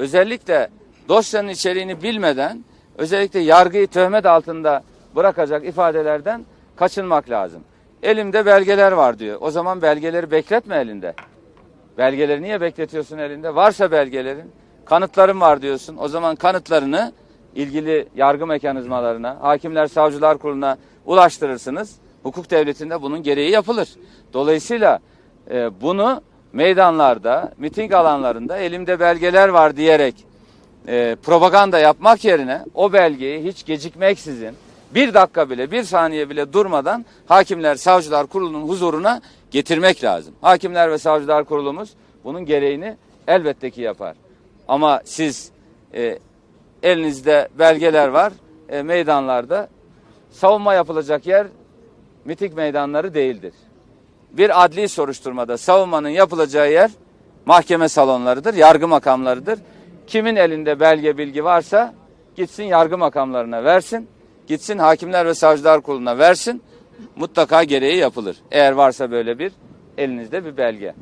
özellikle dosyanın içeriğini bilmeden özellikle yargıyı töhmet altında bırakacak ifadelerden kaçınmak lazım. Elimde belgeler var diyor. O zaman belgeleri bekletme elinde. Belgeleri niye bekletiyorsun elinde? Varsa belgelerin, kanıtlarım var diyorsun. O zaman kanıtlarını ilgili yargı mekanizmalarına, hakimler, savcılar kuruluna ulaştırırsınız. Hukuk devletinde bunun gereği yapılır. Dolayısıyla e, bunu meydanlarda, miting alanlarında elimde belgeler var diyerek e, propaganda yapmak yerine o belgeyi hiç gecikmeksizin bir dakika bile bir saniye bile durmadan hakimler savcılar kurulunun huzuruna getirmek lazım. Hakimler ve savcılar kurulumuz bunun gereğini elbette ki yapar. Ama siz e, elinizde belgeler var e, meydanlarda savunma yapılacak yer miting meydanları değildir. Bir adli soruşturmada savunmanın yapılacağı yer mahkeme salonlarıdır, yargı makamlarıdır. Kimin elinde belge bilgi varsa gitsin yargı makamlarına versin, gitsin hakimler ve savcılar kuruluna versin. Mutlaka gereği yapılır. Eğer varsa böyle bir elinizde bir belge.